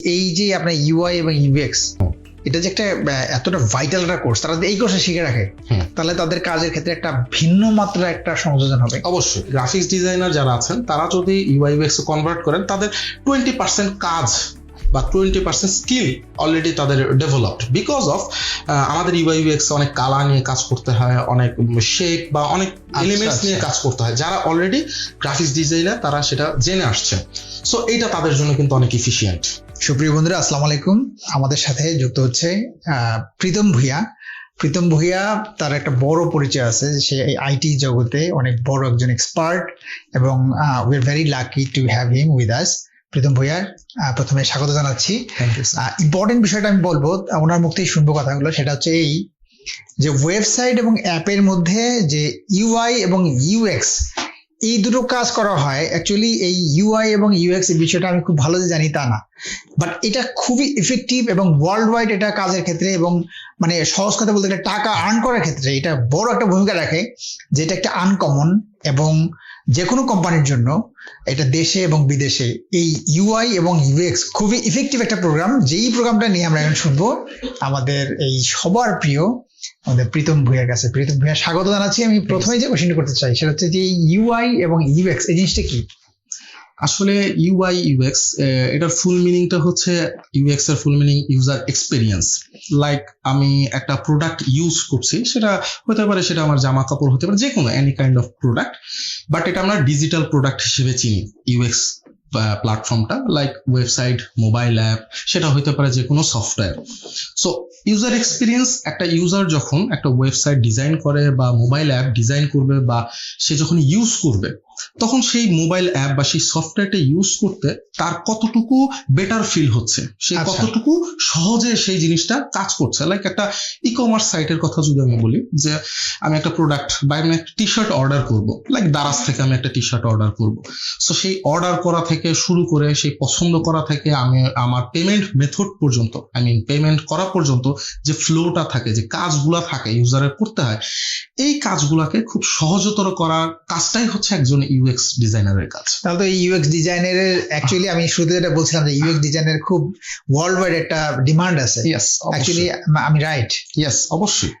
এই যে আপনার ইউআই এবং ইউএক্স এটা যে একটা এতটা ভাইটাল একটা কোর্স তারা এই কোর্সে শিখে রাখে তাহলে তাদের কাজের ক্ষেত্রে একটা ভিন্ন মাত্রা একটা সংযোজন হবে। অবশ্যই। গ্রাফিক্স ডিজাইনার যারা আছেন তারা যদি ইউআইউএক্স কনভার্ট করেন তাদের টোয়েন্টি পার্সেন্ট কাজ বা টোয়েন্টি পার্সেন্ট স্কিল অলরেডি তাদের ডেভেলপড বিকজ অফ আমাদের ইউআইউএক্স অনেক কালা নিয়ে কাজ করতে হয় অনেক শেপ বা অনেক এলিমেন্টস আচ্ছা। নিয়ে কাজ করতে হয়। যারা অলরেডি গ্রাফিক্স ডিজাইনার তারা সেটা জেনে আসছে। সো এইটা তাদের জন্য কিন্তু অনেক ইফিসিয়েন্ট সুপ্রিয় বন্ধুরা আসসালামু আলাইকুম। আমাদের সাথে যুক্ত হচ্ছে প্রীতম ভূঁইয়া প্রীতম ভূঁইয়া তার একটা বড় পরিচয় আছে সে আইটি জগতে অনেক বড় একজন এক্সপার্ট এবং we are very lucky to have him with us Pritam Bhuiyan প্রথমে স্বাগত জানাচ্ছি। ইম্পর্টেন্ট বিষয়টা আমি বলব ওনার মুখ থেকেই শুনব কথাগুলো সেটা হচ্ছে এই যে ওয়েবসাইট এবং অ্যাপের মধ্যে যে ইউআই এবং ইউএক্স এই দুটো কাজ করা হয়। অ্যাকচুয়ালি এই ইউআই এবং ইউএক্স এই বিষয়টা আমি খুব ভালো যে জানি তা না। বাট এটা খুবই ইফেক্টিভ এবং ওয়ার্ল্ড ওয়াইড এটা কাজের ক্ষেত্রে এবং মানে সহজ কথা বলতে গেলে টাকা আর্ন করার ক্ষেত্রে এটা বড় একটা ভূমিকা রাখে যেটা একটা আনকমন এবং যে কোনো কোম্পানির জন্য এটা দেশে এবং বিদেশে। এই ইউআই এবং ইউএক্স খুবই ইফেক্টিভ একটা প্রোগ্রাম যেই প্রোগ্রামটা নিয়ে আমরা এখন শুনব, আমাদের এই সবার প্রিয় আমাদের প্রীতম ভূঁইয়ার কাছে। প্রীতম ভূঁইয়া, স্বাগত জানাচ্ছি। আমি প্রথমে যে কোশ্চেন করতে চাই, সেটা হচ্ছে যে ইউআই এবং ইউএক্স এই জিনিসটা কি? আসলে ইউআই ইউএক্স এটার ফুল মিনিংটা হচ্ছে ইউএক্স এর full meaning user experience like আমি একটা প্রোডাক্ট ইউজ করছি, সেটা হতে পারে সেটা আমার জামা কাপড় হতে পারে যে কোনো any kind of product but এটা আমরা ডিজিটাল প্রোডাক্ট হিসেবে চিনি ইউএক্স প্ল্যাটফর্মটা লাইক ওয়েবসাইট মোবাইল অ্যাপ সেটা হইতে পারে যে কোনো সফটওয়্যার সো ইউজার এক্সপিরিয়েন্স একটা ইউজার যখন একটা ওয়েবসাইট ডিজাইন করে বা মোবাইল অ্যাপ ডিজাইন করবে বা সে যখন ইউজ করবে তখন সেই মোবাইল অ্যাপ বা সেই সফটওয়্যারটা ইউজ করতে তার কতটুকু বেটার ফিল হচ্ছে? সে আচ্ছা। কতটুকু সহজে সেই জিনিসটা কাজ করছে? লাইক একটা ই কমার্স সাইটের কথা যদি আমি বলি যে আমি একটা প্রোডাক্ট বা আমি একটা টি শার্ট অর্ডার করব লাইক দারাজ থেকে আমি একটা টি শার্ট অর্ডার করব। সো সেই অর্ডার করা থেকে শুরু করে সেই পছন্দ করা থেকে আমি আমার পেমেন্ট মেথড পর্যন্ত আই মিন পেমেন্ট করা পর্যন্ত যে ফ্লোটা থাকে যে কাজগুলা থাকে ইউজারের করতে হয় এই কাজগুলাকে খুব সহজতর করার কাজটাই হচ্ছে একজন ইউএক্স ডিজাইনারের কাজ। তাহলে তো এই ইউএক্স ডিজাইনারের অ্যাকচুয়ালি আমি শুরুতে যেটা বলছিলাম যে ইউএক্স ডিজাইনের খুব ওয়ার্ল্ড ওয়াইড একটা ডিমান্ড আছে। ইয়েস অ্যাকচুয়ালি আমি রাইট ইয়েস অবশ্যই।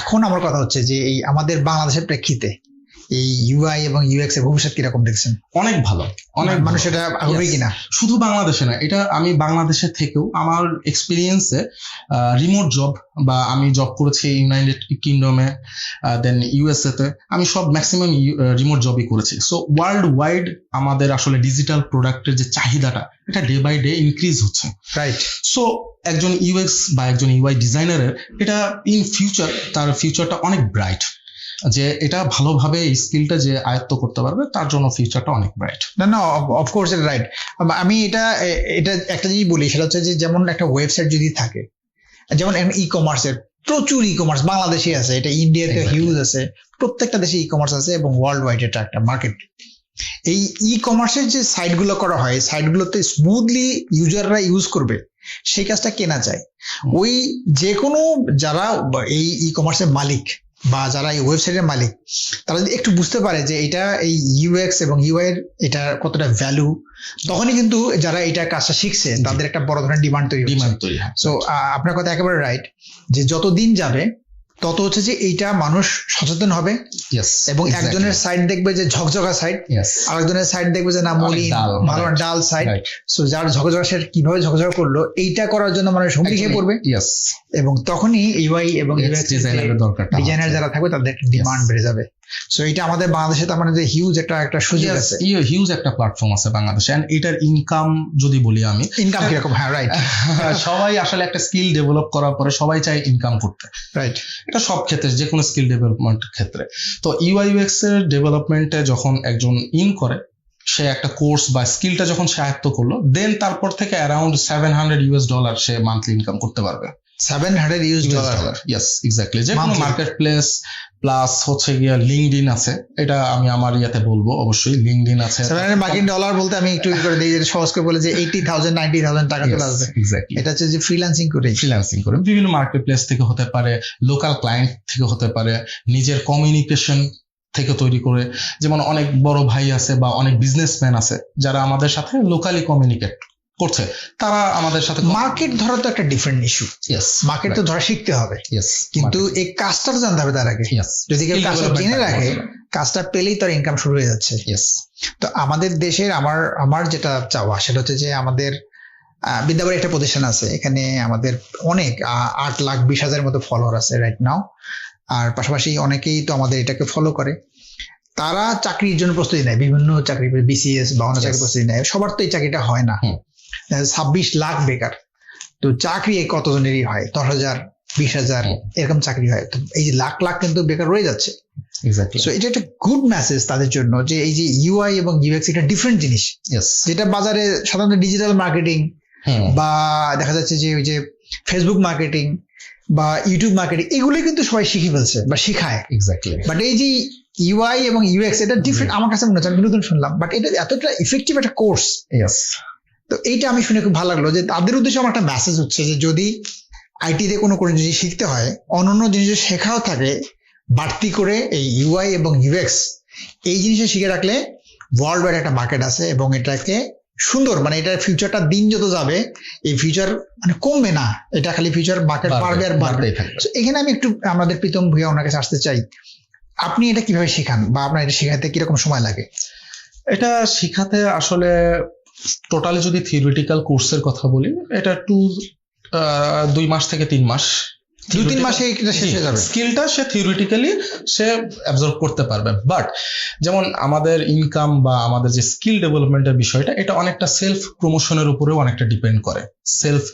এখন আমার কথা হচ্ছে যে এই আমাদের বাংলাদেশের প্রেক্ষিতে এই ইউআই এবং ইউএক্স এর ভবিষ্যৎ কীরকম দেখছেন? অনেক ভালো অনেক মানুষ ভালো। এটা Yes. কিনা? শুধু বাংলাদেশে না এটা আমি বাংলাদেশে থেকেও আমার এক্সপিরিয়েন্সে রিমোট জব বা আমি জব করেছি ইউনাইটেড কিংডমে দেন ইউএসএ তে আমি সব ম্যাক্সিমাম রিমোট জবই করেছি। সো ওয়ার্ল্ড ওয়াইড আমাদের আসলে ডিজিটাল প্রোডাক্টের যে চাহিদাটা এটা ডে বাই ডে ইনক্রিজ হচ্ছে। রাইট সো একজন ইউএক্স বা একজন ইউআই ডিজাইনারের এটা ইন ফিউচার তার ফিউচারটা অনেক ব্রাইট যে এটা ভালোভাবে এই স্কিলটা যে আয়ত্ত করতে পারবে তার জন্য ফিউচারটা অনেক ব্রাইট না না অফকোর্স এটা রাইট আমি এটা এটা একটা জিনিস বলি সেটা হচ্ছে যে যেমন একটা ওয়েবসাইট যদি থাকে যেমন ই কমার্সের প্রচুর ই কমার্স বাংলাদেশে আছে এটা ইন্ডিয়াতে হিউজ আছে প্রত্যেকটা দেশে ই কমার্স আছে এবং ওয়ার্ল্ড ওয়াইড এটা একটা মার্কেট এই ই কমার্সের যে সাইটগুলো করা হয় সাইটগুলোতে স্মুথলি ইউজাররা ইউজ করবে সেই কাজটা কেনা যায়। ওই যে কোনো যারা এই ই কমার্সের মালিক বা যারা এই ওয়েবসাইটের মালিক তারা যদি একটু বুঝতে পারে যে এটা এই ইউএক্স এবং ইউআই এর এটা কতটা ভ্যালু তখনই কিন্তু যারা এটা কাজটা শিখছে তাদের একটা বড় ধরনের ডিমান্ড তৈরি ডিমান্ড তৈরি হয়। সো আপনার কথা একেবারে রাইট যে যত দিন যাবে তত হচ্ছে যে এইটা মানুষ সচেতন হবে। এবং একজনের সাইড দেখবে যে ঝকঝকা সাইড আরেকজনের সাইড দেখবে যে না মলি মলিন ভালো ডাল সাইড সো যার ঝকঝকা সে কীভাবে ঝকঝকা করল এইটা করার জন্য মানুষ হুমকি খেয়ে পড়বে। এবং তখনই ইউআই এবং ডিজাইনার যারা থাকবে তাদের ডিমান্ড বেড়ে যাবে। সো এটা আমাদের বাংলাদেশে তার মানে যে হিউজ একটা একটা সুযোগ আছে। হিউজ একটা প্ল্যাটফর্ম আছে বাংলাদেশে। এন্ড এটার ইনকাম যদি বলি আমি ইনকাম কীরকম? হ্যাঁ রাইট সবাই আসলে একটা স্কিল ডেভেলপ করার পরে সবাই চায় ইনকাম করতে। রাইট এটা সব ক্ষেত্রে যে কোনো স্কিল ডেভেলপমেন্ট ক্ষেত্রে। তো ইউআই ইউএক্স এর ডেভেলপমেন্টে যখন একজন ইন করে সে একটা কোর্স বা স্কিলটা যখন সে আয়ত্ত করল দেন তারপর থেকে around seven hundred US dollar সে মান্থলি ইনকাম করতে পারবে। Seven hundred US dollar yes exactly যে কোনো মার্কেট প্লেস প্লাস হচ্ছে গিয়া লিঙ্কড আছে। এটা আমি আমার ইয়াতে বলব অবশ্যই লিঙ্কড আছে। সেভেন হান্ড্রেড মার্কিন ডলার বলতে আমি একটু করে দিই যেটা সহজ করে বলে যে এইটি থাউজেন্ড নাইনটি থাউজেন্ড টাকা চলে আসবে। এটা হচ্ছে যে ফ্রিল্যান্সিং করে। ফ্রিল্যান্সিং করে। বিভিন্ন মার্কেট প্লেস থেকে হতে পারে লোকাল ক্লায়েন্ট থেকে হতে পারে নিজের কমিউনিকেশন থেকে তৈরি করে। যেমন অনেক বড় ভাই আছে বা অনেক বিজনেসম্যান আছে যারা আমাদের সাথে লোকালি কমিউনিকেট করছে। তারা আমাদের সাথে মার্কেট ধরা তো একটা ডিফারেন্ট ইস্যু মার্কেট তো ধরা শিখতে হবে। কিন্তু এই কাজটা তো জানতে হবে তার আগে। যদি কেউ কাজটা জেনে রাখে কাজটা পেলেই তার ইনকাম শুরু হয়ে যাচ্ছে। তো আমাদের দেশের আমার আমার যেটা চাওয়া সেটা হচ্ছে যে আমাদের বিদ্যাবাড়ি একটা প্রতিষ্ঠান আছে। এখানে আমাদের অনেক আট লাখ বিশ হাজারের মতো ফলোয়ার আছে রাইট নাও আর পাশাপাশি অনেকেই তো আমাদের এটাকে ফলো করে। তারা চাকরির জন্য প্রস্তুতি নেয়। বিভিন্ন চাকরি বিসিএস বা অন্য চাকরি প্রস্তুতি নেয়। সবার তো এই চাকরিটা হয় না। ছাব্বিশ লাখ বেকার। তো চাকরি কতজনেরই হয়? দশ হাজার বিশ হাজার এরকম চাকরি হয়। তো এই যে লাখ লাখ কিন্তু বেকার রয়ে যাচ্ছে। সো এটা একটা গুড মেসেজ তাদের জন্য যে এই যে ইউআই এবং ইউএক্স এটা ডিফারেন্ট জিনিস। যেটা বাজারে সাধারণত ডিজিটাল মার্কেটিং বা দেখা যাচ্ছে যে ওই যে ফেসবুক মার্কেটিং বা ইউটিউব মার্কেটিং এগুলো কিন্তু সবাই শিখে ফেলছে বা শিখায়। এক্স্যাক্টলি বাট এই যে ইউআই এবং ইউএক্স এটা ডিফারেন্ট আমার কাছে মনে হচ্ছে আমি নতুন শুনলাম বাট এটা এতটা ইফেক্টিভ একটা কোর্স তো এইটা আমি শুনে খুব ভালো লাগল যে তাদের উদ্দেশ্যে আমার একটা মেসেজ হচ্ছে যে যদি আইটিতে কোনো কোনো জিনিস শিখতে হয় অন্যান্য জিনিস শেখাও থাকে বাড়তি করে এই ইউআই এবং ইউএক্স এই জিনিসটা শিখে রাখলে ওয়ার্ল্ড ওয়াইড একটা মার্কেট আছে এবং এটাকে সুন্দর মানে এটার ফিউচারটা দিন যত যাবে এই ফিউচার মানে কমবে না এটা খালি ফিউচার মার্কেট বাড়বে আর বাড়বে। এখানে আমি একটু আমাদের প্রীতম ভূয়া ওনার কাছে আসতে চাই। আপনি এটা কীভাবে শেখান বা আপনার এটা শেখাতে কীরকম সময় লাগে? এটা শিখাতে আসলে টোটালি যদি থিওরিটিক্যাল কোর্সের কথা বলি এটা টু দুই মাস থেকে তিন মাস। দু তিন মাসে এটা শেষ হয়ে যাবে। স্কিলটা সে থিওরিটিক্যালি সে অ্যাবজর্ব করতে পারবে। বাট যেমন আমাদের ইনকাম বা আমাদের যে স্কিল ডেভেলপমেন্টের বিষয়টা এটা অনেকটা সেলফ প্রমোশনের উপরেও অনেকটা ডিপেন্ড করে। সেলফ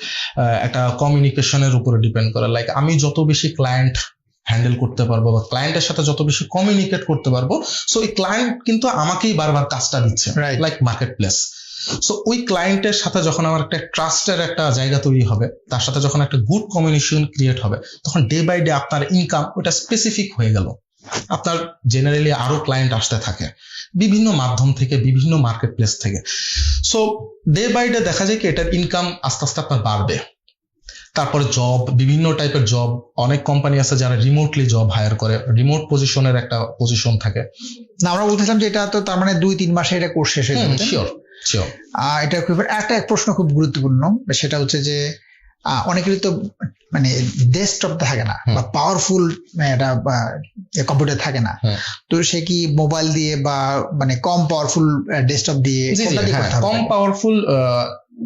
একটা কমিউনিকেশনের উপরে ডিপেন্ড করে। লাইক আমি যত বেশি ক্লায়েন্ট হ্যান্ডেল করতে পারব বা ক্লায়েন্টের সাথে যত বেশি কমিউনিকেট করতে পারব সো এই ক্লায়েন্ট কিন্তু আমাকেই বারবার কাজটা দিচ্ছে. লাইক মার্কেট প্লেস সো ওই ক্লায়েন্টের সাথে যখন আমার একটা ট্রাস্টের একটা জায়গা তৈরি হবে তার সাথে যখন একটা গুড কমিউনিকেশন ক্রিয়েট হবে তখন ডে বাই ডে আপনার ইনকাম ওটা স্পেসিফিক হয়ে গেল। আপনার জেনারেলি আরও ক্লায়েন্ট আসতে থাকে বিভিন্ন মাধ্যম থেকে বিভিন্ন মার্কেট প্লেস থেকে। সো ডে বাই ডে দেখা যায় কি এটার ইনকাম আস্তে আস্তে আপনার বাড়বে। তারপরে জব বিভিন্ন টাইপের জব অনেক কোম্পানি আছে যারা রিমোটলি জব হায়ার করে রিমোট পজিশনের একটা পজিশন থাকে। না আমরা বলতেছিলাম যে এটা তো তার মানে দুই তিন মাসে এটা কোর্স শেষ হয়ে যাবে শিওর আহ, এটা খুব একটা এক প্রশ্ন খুব গুরুত্বপূর্ণ সেটা হচ্ছে যে আহ, অনেকেরই তো মানে ডেস্কটপ থাকে না বা পাওয়ারফুল এটা কম্পিউটার থাকে না। তো সে কি মোবাইল দিয়ে বা মানে কম পাওয়ারফুল ডেস্কটপ দিয়ে হ্যাঁ কম পাওয়ারফুল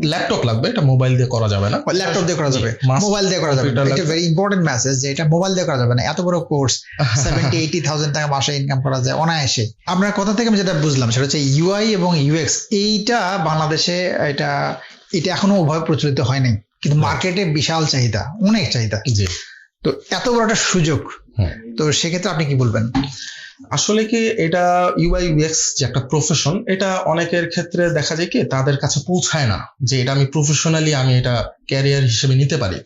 ল্যাপটপ লাগবে এটা মোবাইল দিয়ে করা যাবে না। ল্যাপটপ দিয়ে করা যাবে। মোবাইল দিয়ে করা যাবে। এটা। ভেরি ইম্পর্টেন্ট মেসেজ যে এটা মোবাইল দিয়ে করা যাবে না। এত বড় কোর্স সেভেন্টি এইটি থাউজেন্ড টাকা মাসে ইনকাম করা যায় অনায়াসে। আমরা কথা থেকে আমি যেটা বুঝলাম সেটা হচ্ছে ইউআই এবং ইউএক্স এইটা বাংলাদেশে এটা এটা এখনও ওভাবে প্রচলিত হয়নি কিন্তু মার্কেটে বিশাল চাহিদা অনেক চাহিদা। জি। তো এত বড় একটা সুযোগ। তো সেক্ষেত্রে আপনি কি বলবেন? আসলে কি এটা ইউআই ইউএক্স যে একটা প্রফেশন এটা অনেকের ক্ষেত্রে দেখা যায় কি তাদের কাছে পৌঁছায় না যে এটা আমি প্রফেশনালি আমি এটা ক্যারিয়ার হিসেবে নিতে পারি।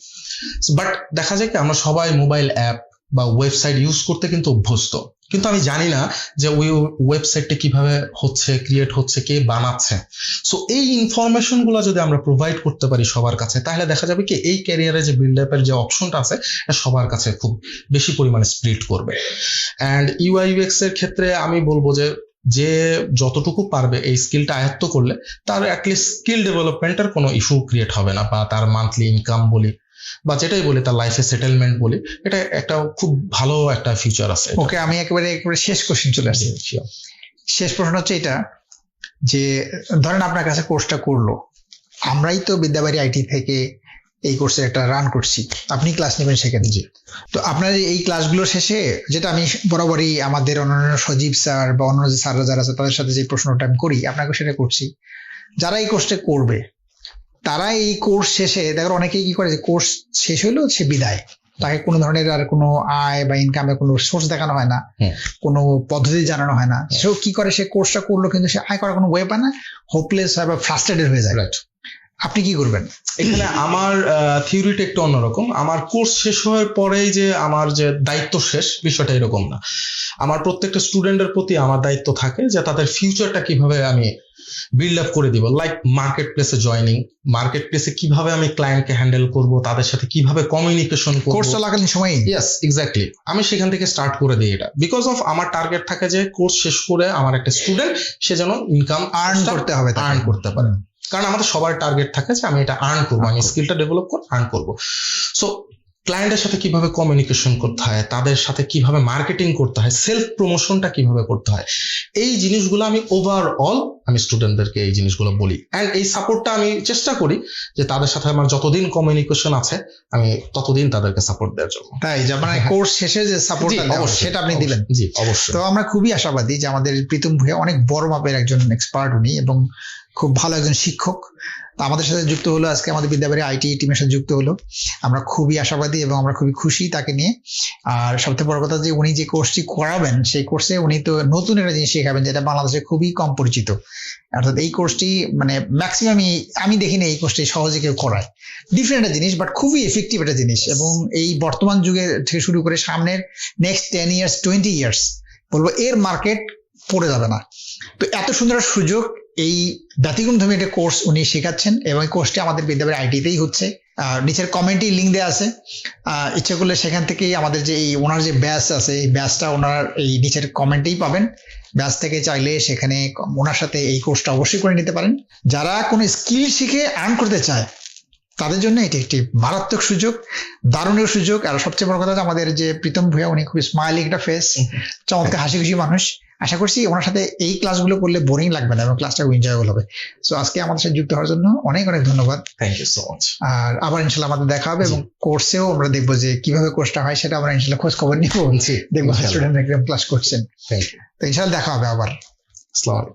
বাট দেখা যায় কি আমরা সবাই মোবাইল অ্যাপ বা ওয়েবসাইট ইউজ করতে কিন্তু অভ্যস্ত। কিন্তু আমি জানি না যে ওই ওয়েবসাইটটা কীভাবে হচ্ছে ক্রিয়েট হচ্ছে, কে বানাচ্ছে। সো এই ইনফরমেশনগুলো যদি আমরা প্রোভাইড করতে পারি সবার কাছে, তাহলে দেখা যাবে কি, এই ক্যারিয়ারে যে বিল্ড আপের যে অপশনটা আছে সবার কাছে খুব বেশি পরিমাণে স্প্লিট করবে। অ্যান্ড ইউআই ইউএক্স এর ক্ষেত্রে আমি বলব যে যে যতটুকু পারবে এই স্কিলটা আয়ত্ত করলে, তার অ্যাটলিস্ট স্কিল ডেভেলপমেন্টের কোনো ইস্যু ক্রিয়েট হবে না বা তার মান্থলি ইনকাম বলি বা যেটাই বলি তার লাইফে সেটেলমেন্ট বলি এটা একটা খুব ভালো একটা ফিউচার আছে ওকে আমি একেবারে একেবারে শেষ কোশ্চেন চলে sure. শেষ প্রশ্ন হচ্ছে এটা যে ধরেন আপনার কাছে কোর্সটা করল আমরাই তো বিদ্যাবাড়ি আইটি থেকে এই কোর্সের একটা রান করছি আপনি ক্লাস নেবেন সেখানে। জি। তো আপনার এই ক্লাসগুলো শেষে যেটা আমি বরাবরই আমাদের অন্যান্য সজীব স্যার বা অন্যান্য যে স্যাররা যারা আছে তাদের সাথে যে প্রশ্নটা আমি করি আপনাকে সেটা করছি। যারা এই কোর্সটা করবে তারা এই কোর্স শেষে দেখো অনেকেই কি করে কোর্স শেষ হইল সে বিদায়। তাকে কোনো ধরনের আর কোনো আয় বা ইনকামের কোনো সোর্স দেখানো হয় না কোনো পদ্ধতি জানানো হয় না। সেও কি করে সে কোর্সটা করল কিন্তু সে আয় করার কোনো ওয়ে পায় না হোপলেস হয় বা ফ্রাস্ট্রেটেড হয়ে যায়। আপনি কি করবেন? এখানে আমার থিওরিটা একটু অন্যরকম। আমার কোর্স শেষ হওয়ার পরেই যে আমার যে দায়িত্ব শেষ বিষয়টা এরকম না। আমার প্রত্যেকটা স্টুডেন্টের প্রতি আমার দায়িত্ব থাকে যে তাদের ফিউচারটা কীভাবে আমি বিল্ড আপ করে দিব লাইক মার্কেট প্লেসে জয়নিং মার্কেট প্লেসে কীভাবে আমি ক্লায়েন্টকে হ্যান্ডেল করব তাদের সাথে কীভাবে কমিউনিকেশন করব? কোর্স চলাকালীন সময়ই ইয়েস এক্স্যাক্টলি আমি সেখান থেকে স্টার্ট করে দিই এটা। বিকজ অফ আমার টার্গেট থাকে যে কোর্স শেষ করে আমার একটা স্টুডেন্ট সে যেন ইনকাম আর্ন করতে হবে আর্ন করতে পারে। কারণ আমাদের সবার টার্গেট থাকে যে আমি এটা আর্ন করব আমি স্কিলটা ডেভেলপ করে আর্ন করব। সো ক্লায়েন্টের সাথে কীভাবে কমিউনিকেশন করতে হয় তাদের সাথে কীভাবে মার্কেটিং করতে হয় সেলফ প্রমোশনটা কীভাবে করতে হয় এই জিনিসগুলো আমি ওভারঅল আমি স্টুডেন্টদেরকে এই জিনিসগুলো বলি। অ্যান্ড এই সাপোর্টটা আমি চেষ্টা করি যে তাদের সাথে আমার যতদিন কমিউনিকেশন আছে আমি ততদিন তাদেরকে সাপোর্ট দেওয়ার জন্য। তাই যে মানে। কোর্স শেষে যে সাপোর্টটা সেটা আপনি দিলেন। জি অবশ্যই। তো আমরা খুবই আশাবাদী যে আমাদের প্রীতম ভূয়া অনেক বড় মাপের একজন এক্সপার্ট উনি এবং খুব ভালো একজন শিক্ষক। আমাদের সাথে যুক্ত হলো আজকে আমাদের বিদ্যাবাড়ি আইটি টিমের সাথে যুক্ত হলো। আমরা খুবই আশাবাদী এবং আমরা খুবই খুশি তাকে নিয়ে। আর সবথেকে বড় কথা যে উনি যে কোর্সটি করাবেন, সেই কোর্সে উনি তো নতুন একটা জিনিস শেখাবেন যেটা বাংলাদেশে খুবই কম পরিচিত। অর্থাৎ এই কোর্সটি মানে ম্যাক্সিমামই আমি দেখিনি এই কোর্সটি সহজে কেউ করায়। ডিফারেন্ট একটা জিনিস বাট খুবই এফেক্টিভ একটা জিনিস। এবং এই বর্তমান যুগে থেকে শুরু করে সামনের next ten years twenty years বলব এর মার্কেট পড়ে যাবে না। তো এত সুন্দর সুযোগ এই ব্যতিক্রম ধর্মী একটা কোর্স উনি শেখাচ্ছেন এবং এই কোর্সটি আমাদের বিদ্যালয় আইটিতেই হচ্ছে। নিচের কমেন্টে লিঙ্ক দেওয়া আছে। ইচ্ছে করলে সেখান থেকেই আমাদের যে এই ওনার যে ব্যাস আছে এই ব্যাসটা ওনার এই নিচের কমেন্টেই পাবেন। ব্যাস থেকে চাইলে সেখানে ওনার সাথে এই কোর্সটা অবশ্যই করে নিতে পারেন। যারা কোনো স্কিল শিখে আর্ন করতে চায় তাদের জন্য এটি একটি মারাত্মক সুযোগ দারুণের সুযোগ। আর সবচেয়ে বড় কথা আমাদের যে প্রীতম ভূয়া উনি খুবই স্মাইলিং একটা ফেস চমৎকার হাসি খুশি মানুষ। আশা করছি ওনার সাথে এই ক্লাসগুলো করলে বোরিং লাগবে না এবং ক্লাসটা এনজয়েবল হবে। সো আজকে আমাদের সাথে যুক্ত হওয়ার জন্য অনেক অনেক ধন্যবাদ। থ্যাংক ইউ সো মাচ আর আবার ইনশাল্লাহ আমাদের দেখা হবে এবং কোর্সেও আমরা দেখব যে কীভাবে কোর্সটা হয় সেটা আমরা ইনশাল্লাহ খোঁজ খবর নিয়ে বলছি দেখব স্টুডেন্ট ক্লাস করছেন। তো ইনশাল্লাহ দেখা হবে আবার। আসসালামু আলাইকুম।